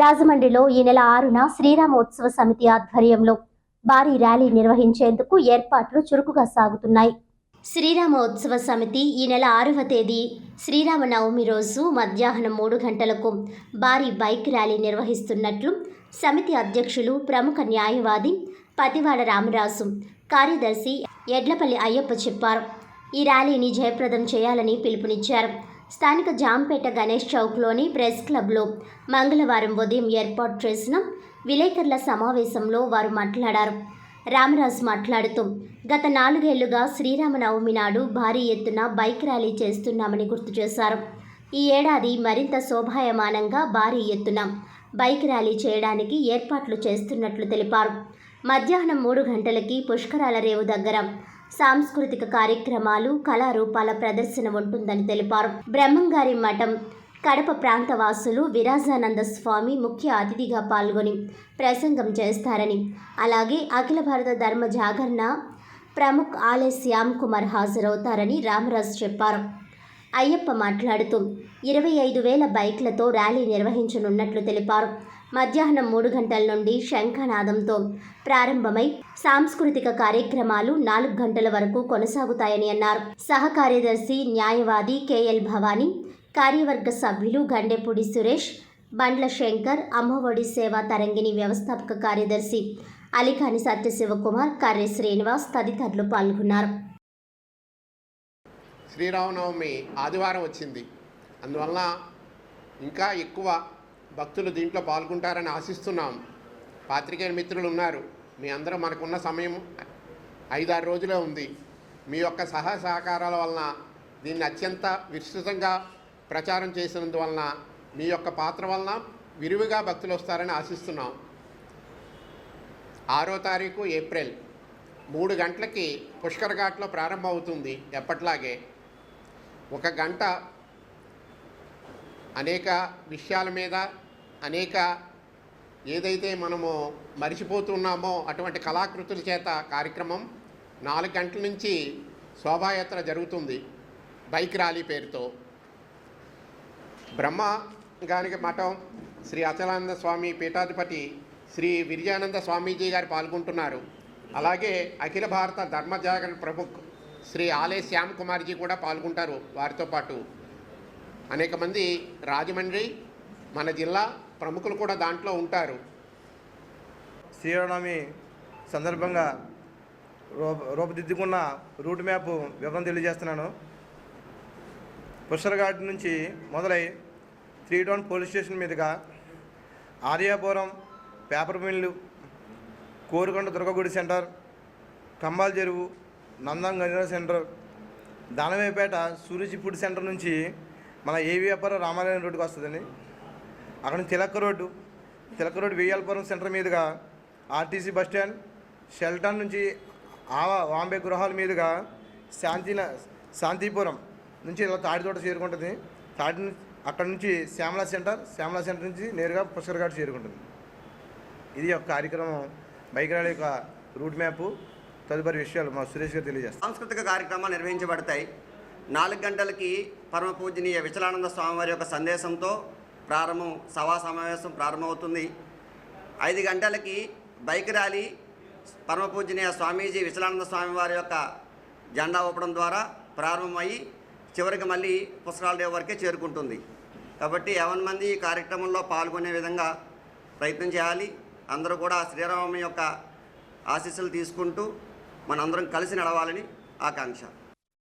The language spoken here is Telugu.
రాజమండ్రిలో ఈ నెల ఆరున శ్రీరామోత్సవ సమితి ఆధ్వర్యంలో భారీ ర్యాలీ నిర్వహించేందుకు ఏర్పాట్లు చురుకుగా సాగుతున్నాయి. శ్రీరామోత్సవ సమితి ఈ నెల ఆరవ తేదీ శ్రీరామనవమి రోజు మధ్యాహ్నం మూడు గంటలకు భారీ బైక్ ర్యాలీ నిర్వహిస్తున్నట్లు సమితి అధ్యక్షులు ప్రముఖ న్యాయవాది పతివాడ రామరాజు కార్యదర్శి ఎడ్లపల్లి అయ్యప్ప చెప్పారు. ఈ ర్యాలీని జయప్రదం చేయాలని పిలుపునిచ్చారు. స్థానిక జాంపేట గణేష్ చౌక్లోని ప్రెస్ క్లబ్లో మంగళవారం ఉదయం ఏర్పాటు చేసిన విలేకరుల సమావేశంలో వారు మాట్లాడారు. రామరాజు మాట్లాడుతూ గత నాలుగేళ్ళుగా శ్రీరామనవమి నాడు భారీ ఎత్తున బైక్ ర్యాలీ చేస్తున్నామని గుర్తు చేశారు. ఈ ఏడాది మరింత శోభాయమానంగా భారీ ఎత్తున బైక్ ర్యాలీ చేయడానికి ఏర్పాట్లు చేస్తున్నట్లు తెలిపారు. మధ్యాహ్నం మూడు గంటలకి పుష్కరాల రేవు దగ్గర సాంస్కృతిక కార్యక్రమాలు కళారూపాల ప్రదర్శన ఉంటుందని తెలిపారు. బ్రహ్మంగారి మఠం కడప ప్రాంత వాసులు విరాజానంద స్వామి ముఖ్య అతిథిగా పాల్గొని ప్రసంగం చేస్తారని అలాగే అఖిల భారత ధర్మ జాగరణ ప్రముఖ్ ఆలయ శ్యామ్ కుమార్ హాజరవుతారని రామరాజు చెప్పారు. అయ్యప్ప మాట్లాడుతూ ఇరవై ఐదు వేల బైక్లతో ర్యాలీ నిర్వహించనున్నట్లు తెలిపారు. మధ్యాహ్నం మూడు గంటల నుండి శంఖనాదంతో ప్రారంభమై సాంస్కృతిక కార్యక్రమాలు నాలుగు గంటల వరకు కొనసాగుతాయని అన్నారు. సహ కార్యదర్శి న్యాయవాది కేఎల్ భవానీ కార్యవర్గ సభ్యులు గండెపూడి సురేష్ బండ్ల శంకర్ అమ్మఒడి సేవా తరంగిణి వ్యవస్థాపక కార్యదర్శి అలికాని సత్యశివకుమార్ కర్రె శ్రీనివాస్ తదితరులు పాల్గొన్నారు. శ్రీరామనవమి ఆదివారం వచ్చింది. అందువలన ఇంకా ఎక్కువ భక్తులు దీంట్లో పాల్గొంటారని ఆశిస్తున్నాం. పాత్రికేయ మిత్రులు ఉన్నారు. మీ అందరూ మనకున్న సమయం ఐదారు రోజులే ఉంది. మీ యొక్క సహ సహకారాల వలన దీన్ని అత్యంత విస్తృతంగా ప్రచారం చేసినందువలన మీ యొక్క పాత్ర వలన విరివిగా భక్తులు వస్తారని ఆశిస్తున్నాం. ఆరో తారీఖు ఏప్రిల్ మూడు గంటలకి పుష్కర్ ఘాట్లో ప్రారంభం అవుతుంది ఎప్పట్లాగే. ఒక గంట అనేక విషయాల మీద అనేక ఏదైతే మనము మరిచిపోతున్నామో అటువంటి కళాకృతుల చేత కార్యక్రమం నాలుగు గంటల నుంచి శోభాయాత్ర జరుగుతుంది బైక్ ర్యాలీ పేరుతో. బ్రహ్మ గానికి మఠం శ్రీ అచలానంద స్వామి పీఠాధిపతి శ్రీ విజయానంద స్వామీజీ గారు పాల్గొంటున్నారు. అలాగే అఖిల భారత ధర్మ జాగరణ ప్రముఖ్ శ్రీ ఆలయ శ్యామ్ కుమార్జీ కూడా పాల్గొంటారు వారితో పాటు. అనేక మంది రాజమండ్రి మన జిల్లా ప్రముఖులు కూడా దాంట్లో ఉంటారు. శ్రీరామనవమి సందర్భంగా రూప రూపుదిద్దుకున్న రూట్ మ్యాప్ వివరం తెలియజేస్తున్నాను. పుష్కరఘాట్ నుంచి మొదలై త్రీ టౌన్ పోలీస్ స్టేషన్ మీదుగా Aryapuram paper mill Korukonda Durgagudi centre Kambala Cheruvu Nandam centre Danavaipeta సూరజి food centre నుంచి మన ఏవిఎపురం రామాలయం రోడ్డుకి వస్తుందండి. అక్కడ నుంచి తిలక్క రోడ్డు తిలక్క రోడ్డు వేయాలపురం సెంటర్ మీదుగా ఆర్టీసీ బస్ స్టాండ్ షెల్టన్ నుంచి ఆవా వాంబే గృహాల మీదుగా శాంతి శాంతిపురం నుంచి ఇలా తాడితోట చేరుకుంటుంది. తాటి అక్కడ నుంచి శ్యామలా సెంటర్ శ్యామలా సెంటర్ నుంచి నేరుగా పుష్కర్ ఘాట్ చేరుకుంటుంది. ఇది ఒక కార్యక్రమం. బైక్ ర్యాలీ యొక్క రూట్ మ్యాప్. తదుపరి విషయాలు మా సురేష్ గారు తెలియజేస్తారు. సాంస్కృతిక కార్యక్రమాలు నిర్వహించబడతాయి. నాలుగు గంటలకి పరమ పూజనీయ విచలానంద స్వామివారి యొక్క సందేశంతో ప్రారంభం సభా సమావేశం ప్రారంభమవుతుంది. ఐదు గంటలకి బైక్ ర్యాలీ పరమ పూజనీయ స్వామీజీ విచలానంద స్వామివారి యొక్క జెండా ఊపడం ద్వారా ప్రారంభమయ్యి చివరికి మళ్ళీ పుస్తకాల డే వరకే చేరుకుంటుంది. కాబట్టి ఎవరి మంది ఈ కార్యక్రమంలో పాల్గొనే విధంగా ప్రయత్నం చేయాలి. అందరూ కూడా శ్రీరామ యొక్క ఆశీస్సులు తీసుకుంటూ మనందరం కలిసి నడవాలని ఆకాంక్ష.